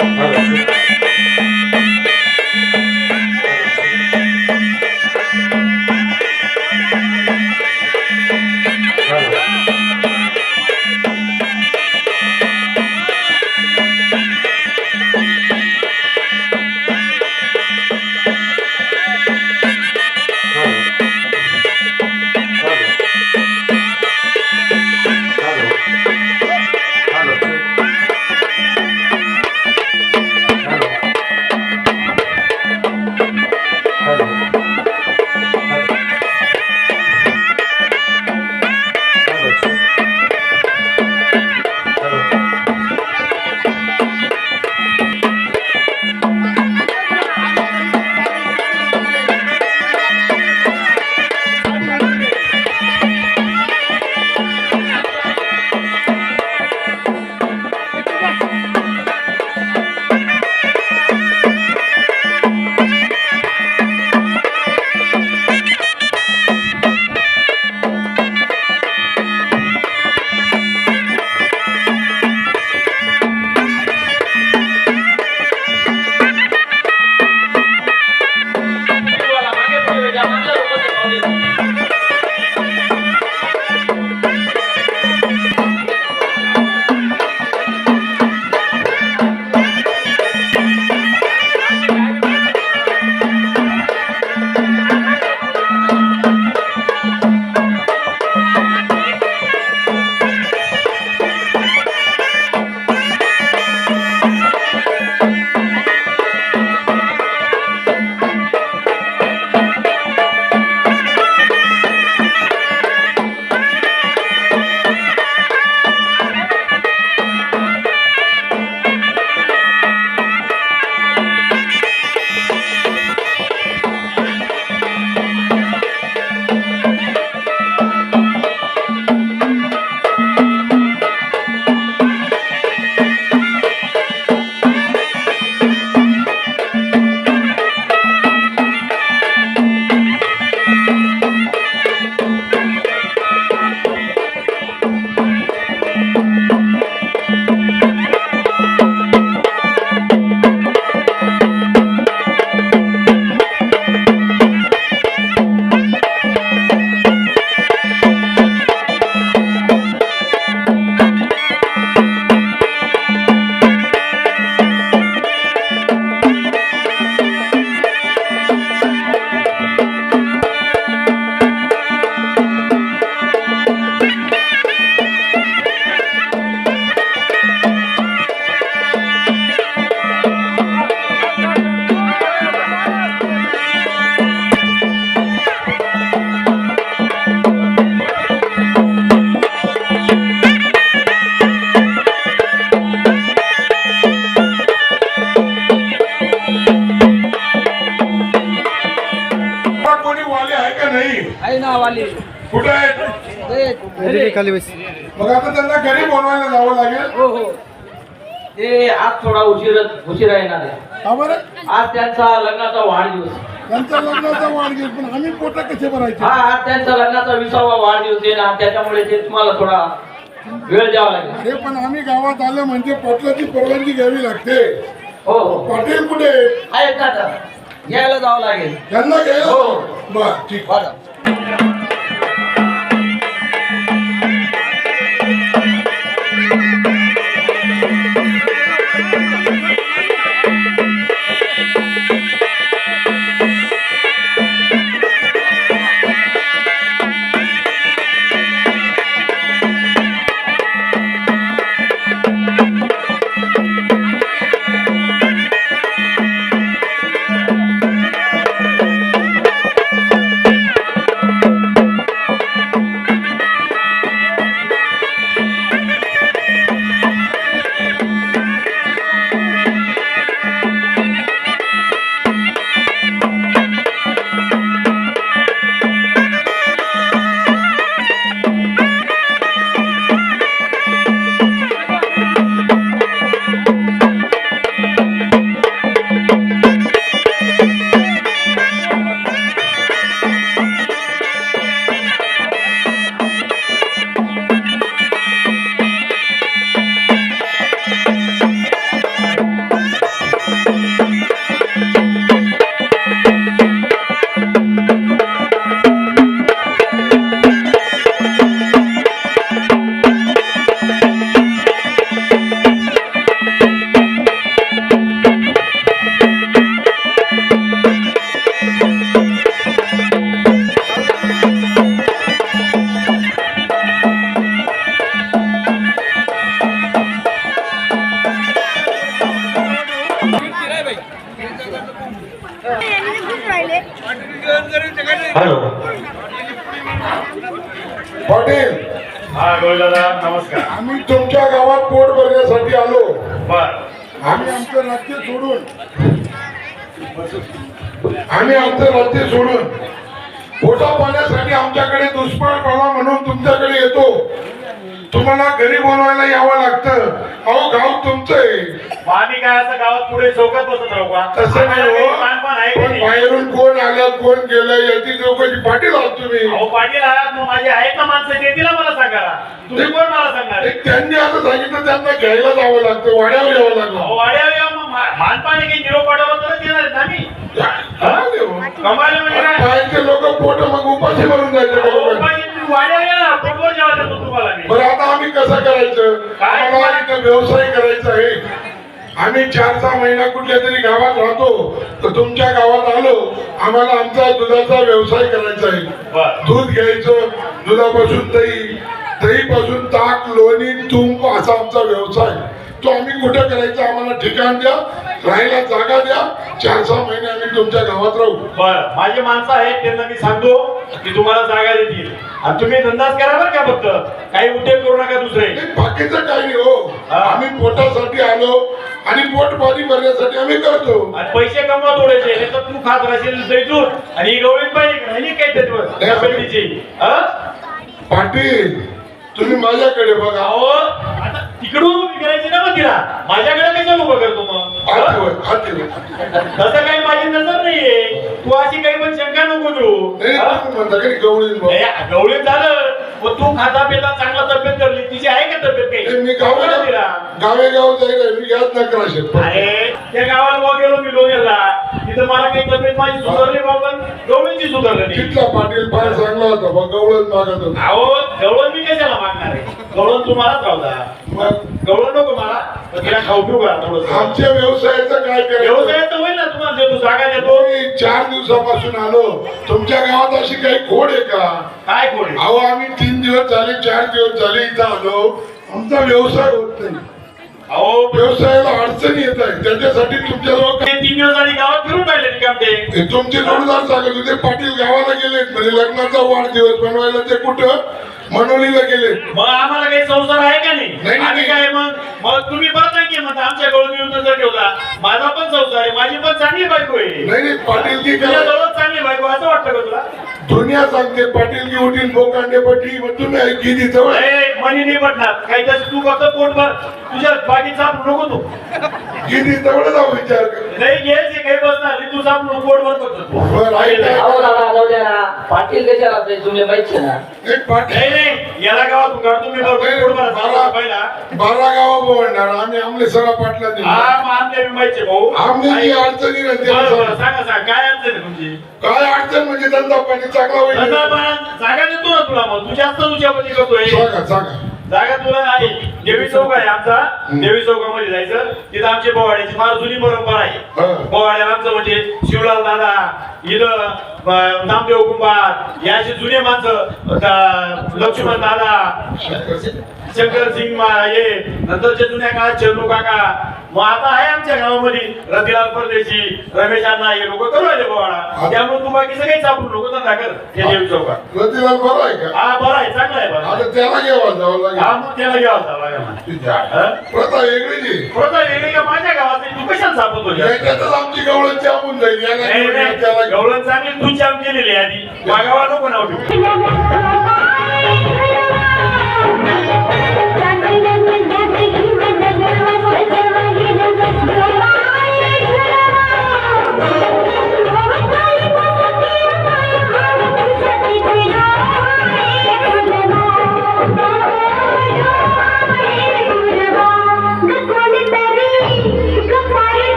पण जावं लागेल. हो हो. ते आज थोडा उशीर उशीर येणार आहे बरं? आज त्यांचा लग्नाचा वाढदिवस. त्यांचा लग्नाचा वाढदिवस पण आम्ही पोटा कसे भरायचे? हा आज त्यांचा लग्नाचा विसावा वाढदिवस आहे ना त्याच्यामुळे ते तुम्हाला थोडा वेळ द्यावा लागेल. अरे पण आम्ही गावात आलो म्हणजे पोटलाची परवानगी घ्यावी लागते. हो हो. पाटील कुठे? आहेत? आहेत ना आता. घ्यायला जावं लागेल. त्यांना घ्यायला? हो. बर ठीक. बरं चौकात बसत राहू का? तसं आम्हाला नाही काही हो. मानपान आहे का पण नाही? बाहेरून कोण आलं कोण गेलं याची चौकशी पाटील आहात तुम्ही. अहो पाटील आहात मग माझे आहेत ना माणसं ते तिला मला सांगा तुम्ही कोण मला सांगणार? ते त्यांनी असं सांगितलं त्यांना घ्यायला जावं लागतं वाड्यावर यावं लागलं. अहो वाड्यावर या मग मा- मानपान काही निरोप पाठवलं तरच येणार आहेत ना आम्ही. कमाल आहे हो. कमाल म्हणजे आणि काय? बाहेरचे लोक पोट मग उपाशी भरून जायचे अहो, बरोबर. पाटील, तुम्ही वाड्यावर या ना देतो तुम्हाला मी. बरं आता आम्ही कसं करायचं? काय? आम्हाला इथं व्यवसाय करायचा आहे. आम्ही चार सहा महिना कुठल्या तरी गावात राहतो तर तुमच्या गावात आलो आम्हाला आमचा दुधाचा व्यवसाय करायचा आहे. दूध घ्यायचं दुधापासून दही दहीपासून ताक लोणी तूप असा आमचा व्यवसाय. तो आम्ही कुठं करायचा आम्हाला ठिकाण द्या राहायला जागा द्या. चार सहा महिने आम्ही तुमच्या गावात राहू. बर माझी माणसं आहेत त्यांना मी सांगतो की तुम्हाला जागा देतील. आणि तुम्ही धंदाच करा बरं का फक्त. काही उद्योग करू नका दुसरे. नाही, बाकीचं काही नाही हो. हा. आम्ही पोटासाठी आलो आणि पोट पाणी भरण्यासाठी आम्ही करतो. आणि पैसे कमवा थोडेसे नाही तर तू खात राहशील दैतून आणि ही गवळीत पाहिजे का? नाही काय त्याच्यावर? हा? पाटील तुम्ही माझ्याकडे बघा. अहो तिकडून उभी करायची ना मग तिला माझ्याकडे कशाला उभं करतो मग. तसं काही माझी नजर नाहीये. तू अशी काही पण शंका नको. नाही, गवळीत झालं. मग तू खाता पिता चांगला तब्येत करली तिची आहे का तब्येत काही? मी गावाला तिला. गावे गाव मी नकरा शेत अरे त्या गावाला गेलो मी लोणेरला तिथं मला काही तब्येत माझी सुधारली बाबा गवळींची सुधारली तिथला पाटील फार चांगला होता बा गवळण मागत होता. अहो गवळण मी कशाला मागणार आहे? गवळण तुम्हालाच राहता मग गवळण नको मला तिला खाऊ पिऊ आमच्या व्यवसायाचं काय करायचं? व्यवसायाचं होईल ना तुम्हाला देतो जागा देतो. मी चार दिवसापासून आलो. तुमच्या गावात अशी काही खोड आहे का? काय कोणी अहो आम्ही तीन दिवस झाले चार दिवस झाले इथं आलो. आमचा व्यवसाय होत नाही. अहो व्यवसायाला अडचणी येत आहे त्याच्यासाठी तुमच्याजवळ ते तीन दिवस आधी गावात फिरून राहिले रिकाम ते. ते तुमचे जोडदार सांगत होते पाटील गावाला गेलेत म्हणजे लग्नाचा वाढदिवस बनवायला ते कुठं? मनोलीला गेले. मग आम्हाला काही संसार आहे का नाही? नाही, आम्ही नाही. काय मग? मग तुम्ही नाही की म्हणता आमच्या गवळण विरुद्ध जर ठेवला माझा पण संसार आहे माझी पण चांगली बायको आहे. नाही नाही पाटील की तुझ्या जवळ चांगली बायको असं वाटतं का तुला? दुनिया सांगते पाटील की उठीन बोकांडे पटी मग तुम्ही ऐकी ती जवळ? ए, मनी नाही पटणार. काही तरी तू फक्त पोटभर तुझ्या बाकीचा नको तू. किती जवळ जाऊ विचार कर. नाही घ्यायचे काही बसणार नाही. तुझा पोटभर फक्त तू. बरं, ऐक. ना. अहो दादा जाऊ द्या ना. पाटील कशाला ते तुम्ही माहिती ना. एक पाटील नाही नाही याला गावात बरोबर पोटभर बारा पहिला. बारा गावा बोलणार आम्ही आमले सरा पाटला हा मग आमच्या भाऊ. आमने जी बरं, अडचणी राहते बरं, सांगा. सांगा काय अडचण आहे तुमची? काय अडचण म्हणजे धंदा पाणी चांगला होईल. धंदा पाण्यात जागा देतो ना तुला मग. तू जास्त करतोय. सांगा सांगा. जागा तुला नाही. देवी चौक आहे आमचा. देवी चौकामध्ये जायचं. तिथं आमची बोवाड्याची फार जुनी परंपरा आहे. बोवाड्याला आमचं म्हणजे शिवलाल दादा इथं नामदेव कुंभार या अशी जुने माणसं लक्ष्मण दादा शंकर सिंग मा- हे नंतरच्या जुन्या काळात चंदू काका. मग आता आहे आमच्या गावामध्ये रतिलाल परदेशी रमेश अण्णा हे लोक करू राहिले बोवाडा त्यामुळे तू बाकीचं काही चापू नको धंदा कर. या देवी चौकात. रतिलाल बरं आहे का? हा बरं आहे चांगला आहे बरं आता त्याला घ्यावा जावं हा लागेल मग त्याला घ्यावा लागला. हा? प्रथा वेगळीच आहे. प्रथा वेगळी का माझ्या गावात? तू कशाला सापडतो जास्त? याच्यातच आमची गवळण चापून जाईल. गवळण चांगली तू जाम केलेली आहे आधी. मागावा नको नाव ठेवू.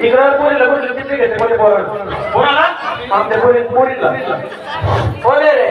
इकडं पोरीला कुठली किती घेते कोणी पोरं कोणाला आमच्या पोरी पोरीला बोले रे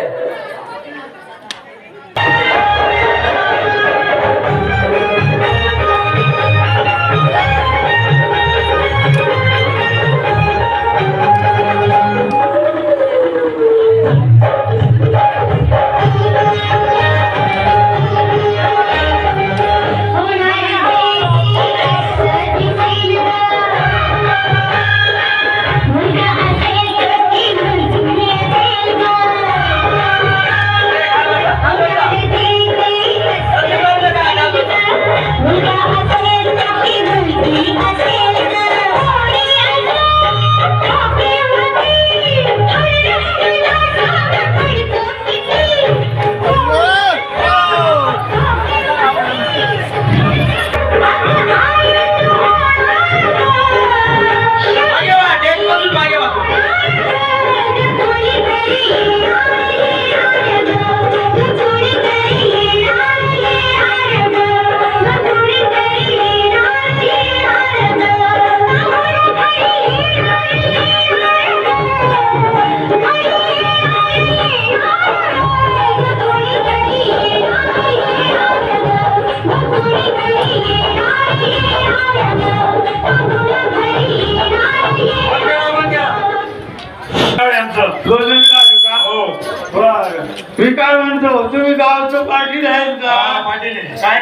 पाटील आहेत का? पाटील. काय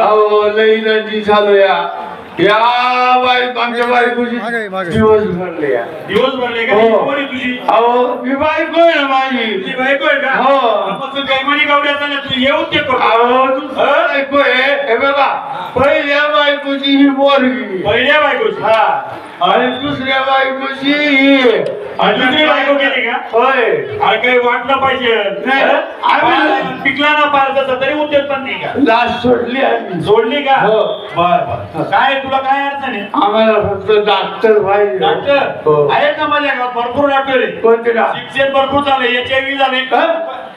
अहो लई नदी चालू या या बाईक आमच्या बायकोची दिवस भरले या. दिवस भरले का? हो. कोणी तुझी? अहो मी बायको आहे ना माझी. तुझी बायको आहे का? हो. मग तू करतो. अहो तुमची बायको आहे. हे बघा पहिल्या बायकोची ही बोरगी पहिल्या बायकोची? हा. आणि दुसऱ्या बायकोची ही. आणि दुसरी बायको केली का? होय. अरे काही वाटलं पाहिजे. नाही. हं? आम्ही- पिकला ना पार तसा तरी उद्योग पण नाही का? लाच सोडली आम्ही. जोडली का? हो. बर बर. काय तुला काय अडचण आहे? आम्हाला फक्त डॉक्टर पाहिजे. डॉक्टर हो. आहेत ना माझ्या गावात भरपूर डॉक्टर आहे? कोणते शिक्षण भरपूर झालं एच आय व्ही झाले हा?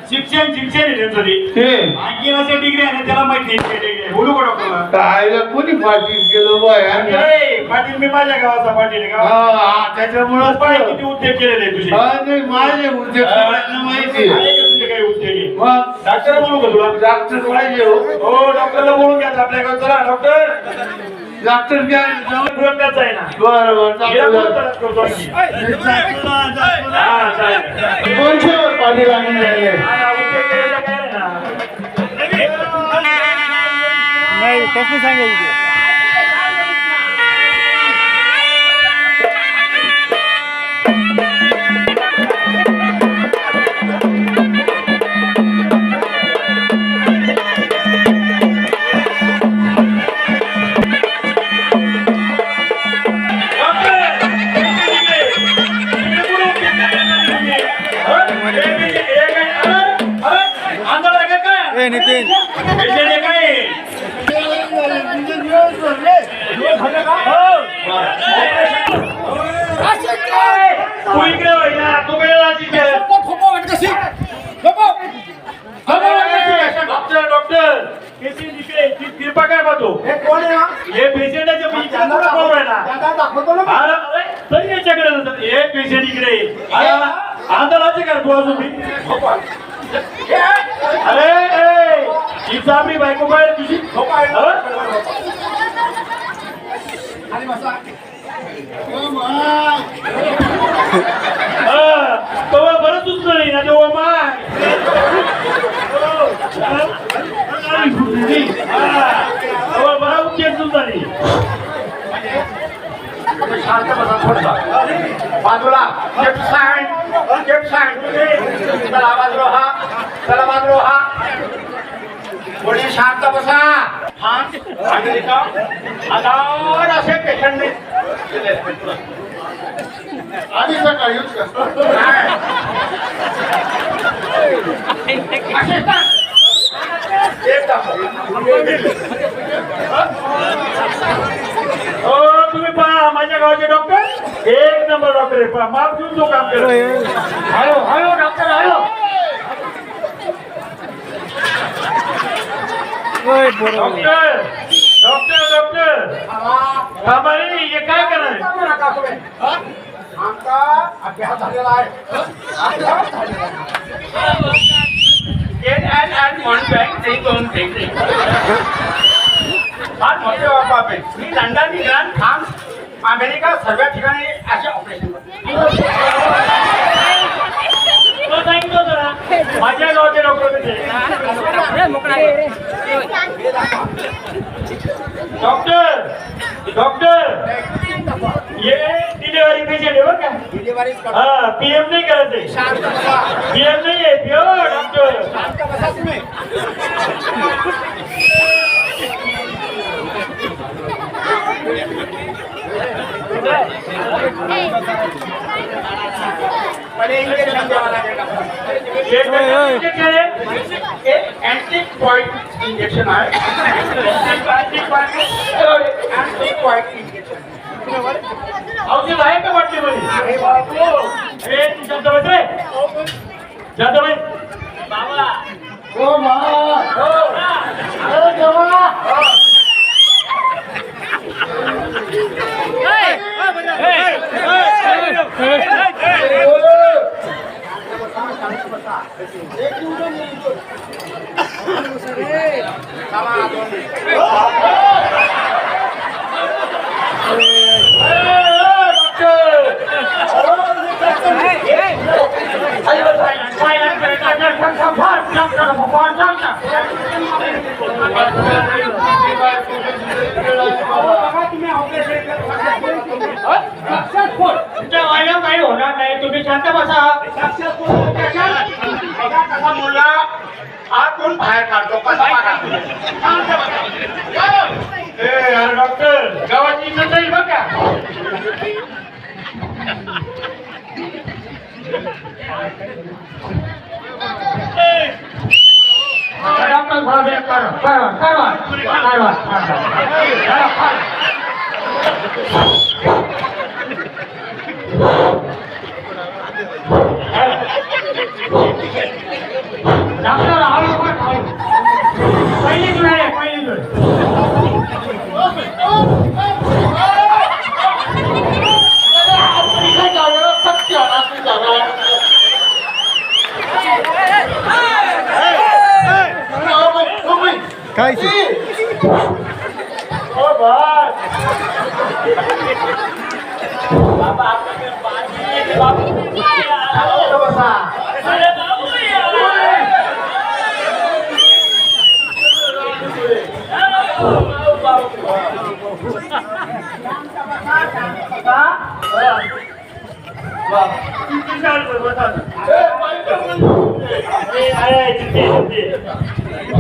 शिक्षण शिक्षण आहे त्यांचं ते. ते. आणखी असे डिग्री आहे ना त्याला माहीत काय degree आहे. बोलू का डॉक्टरला? कायला कोणी पाटील केलं बाय ए, पाटील मी माझ्या गावाचा पाटील आहे का त्याच्यामुळं पाय किती उद्योग केलेले आहे तुझे? हा, नाही, माझे उद्योग सगळ्यांना माहिती आहे. आहे का तुझे काही उद्योग आहे? मग डॉक्टर बोलू का तुला? डॉक्टर पाहिजे हो. हो डॉक्टरला बोलून घ्या आपल्या गावात. चला डॉक्टर डॉक्टर काय जाऊ डॉक्टरचा आहे ना बरं बरं गेला चालतं. कोण त्रास करतो आणखी? हा, चालेल. कोणचे पाटील आणून राहिले हा, उद्योग केलेला ए नितीन. तू इकडे तू डॉक्टर डॉक्टर कृपा काय पाहतो हे पेशंटाच्या आहे ना अरे, अरे, तरी याच्याकडे जातात. हे पेशंट इकडे अरे, आंधळाचे का तू अजून मी अरे ए, ही बायको बाहेर तुझी तेव्हा बरं सुचलं नाही ना तेव्हा माय तेव्हा बरा उच्च तुझा नाही बाजूला लेफ्ट साइड लेफ्ट साइड चला बाजूला हा. चला बाजूला हा. थोडी शांत बसा. हा. आणि आधार असे पेशंट आधी सकाळी हो तुम्ही पहा माझ्या गावाचे डॉक्टर एक नंबर डॉक्टर आहे पहा माप घेऊन तो काम करतो hello hello doctor hello doctor doctor doctor थांबा हे काय करणार आमचा अभ्यास झालेला आहे फार मोठे आहे. मी लंडन इंग्लंड फ्रान्स अमेरिका सर्व ठिकाणी असे ऑपरेशन तो माझ्या गावचे डॉक्टर डॉक्टर ये डिलिव्हरी पेशंट आहे बरं का? डिलिव्हरी हा पीएम नाही शांत बसा. पीएम नाही आहे. प्युअर डॉक्टर शांत बसा तुम्ही. पहिले इंजेक्शन द्यावं लागेल हे इंजेक्शन आहे अँटीबायोटिक इंजेक्शन आहे अँटीबायोटिक इंजेक्शन औषध आहे का वाटते मध्ये अरे बाबू हे शांत बस रे शांत बस हो मा हो अरे देवा तुमच्या वाईला काही होणार नाही तुम्ही शांत बसा बघा कसा मुलगा आतून बाहेर काढतो कसा काढतो ए अरे डॉक्टर गावाची इज्जत जाईल बघ का डॉक्टर साहेब एक करा करा करा करा પહેલી જ વારે પહેલી જ Kai chứ. Ô bà. Bà bà bà bà bà bà bà bà bà bà bà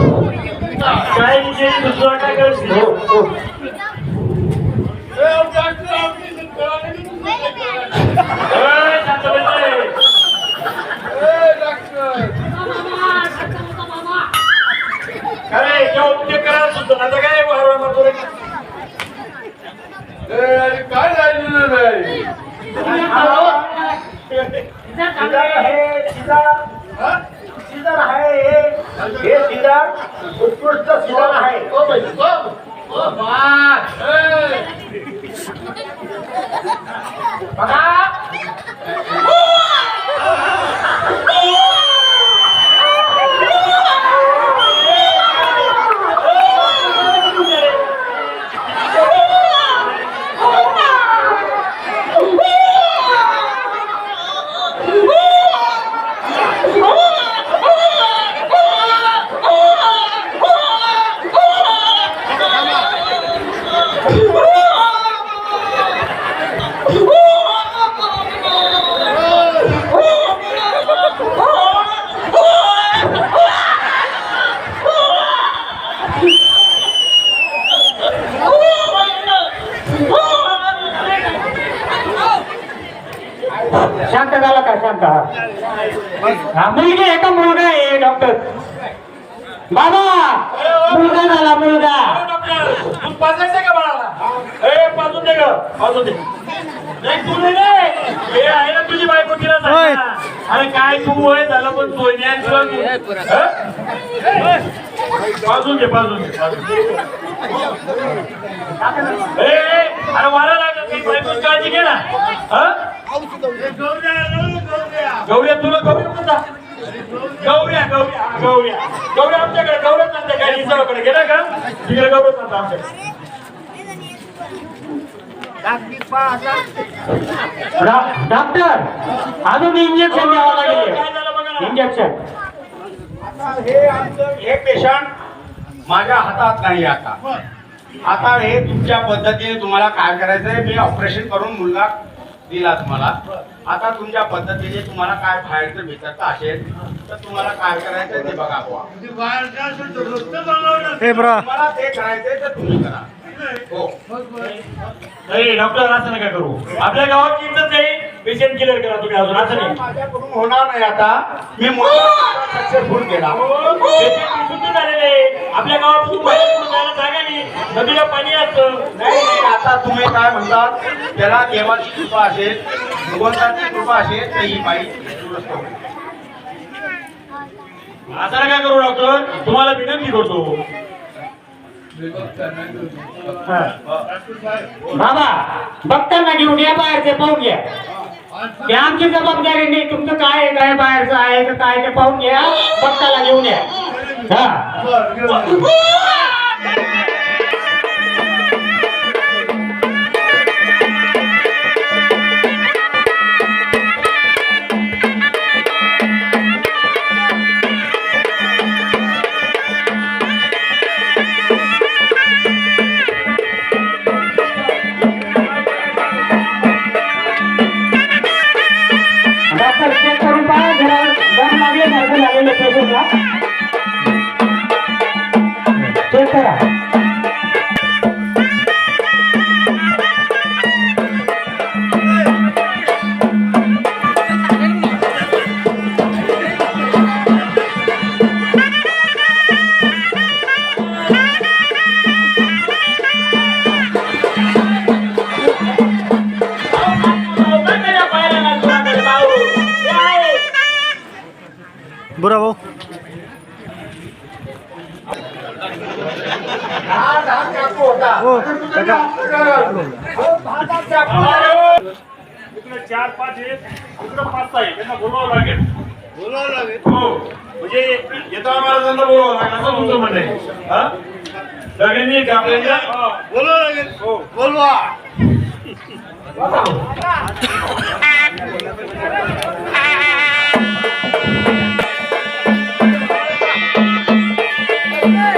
काय विषय दुसरा काय करते ए, शांत काय वारंवार काय राहिलेलं नाही सीजर आहे सीजर सीजर आहे हे हे उत्कृष्ट सीजर आहे बघा शांत हा मुलगी आहे का मुलगा आहे डॉक्टर बाबा मुलगा झाला मुलगा. तू पाजायचं का बाळाला ए पाजून दे ग पाजून दे नाही तू नाही रे हे? आहे ना तुझी बायको तिला सांग ना. अरे काय तू वय झालं पण तुला तू- हं? पाजून घे पाजून घे. ए, ए, अरे वारा लागत नाही बायकोची काळजी घे ना. हा? गौऱ्या तुला गौऱ्या कोणता? गौऱ्या गौऱ्या गौऱ्या. गौऱ्या आमच्याकडे गौऱ्या चालते काय इसावाकडे. गेला का? तिकडे गौऱ्या चालतं आमच्याकडे. डॉक्टर अजून इंजेक्शन द्यावं लागेल. इंजेक्शन हे आमचं हे पेशंट माझ्या हातात नाही आता. आता हे तुमच्या पद्धतीने तुम्हाला काय करायचंय? मी ऑपरेशन करून मुलगा दिला तुम्हाला. आता तुमच्या पद्धतीने तुम्हाला काय बाहेरचं भितरचं असेल तर तुम्हाला काय करायचंय ते बघा बुवा. तुम्हाला ते करायचंय तर तुम्ही करा. नाही डॉक्टर असं नका करू? आपल्या गावात इज्जत नाही. पेशंट क्लिअर करा तुम्ही अजून असं नाही. माझ्याकडून होणार नाही आता. मी सक्सेसफुल केला. पेशंट शुद्ध झालेले आहे. आपल्या गावात खूप बाहेर कुठं जायला जागा नाही. नदीला पाणी असतं. नाही नाही, आता तुम्ही काय म्हणतात? त्याला देवाची कृपा असेल भगवंताची कृपा असेल तर ही बाई दुरुस्त होईल. असं नका करू डॉक्टर? तुम्हाला विनंती करतो. बाबा बघताना घेऊन या बाहेरचे पाहून घ्या. ते आमची जबाबदारी नाही तुमचं काय आहे, काय बाहेरचं आहे तर काय ते पाहून घ्या. बघताना घेऊन या. हा. చేస్తారా Yeah.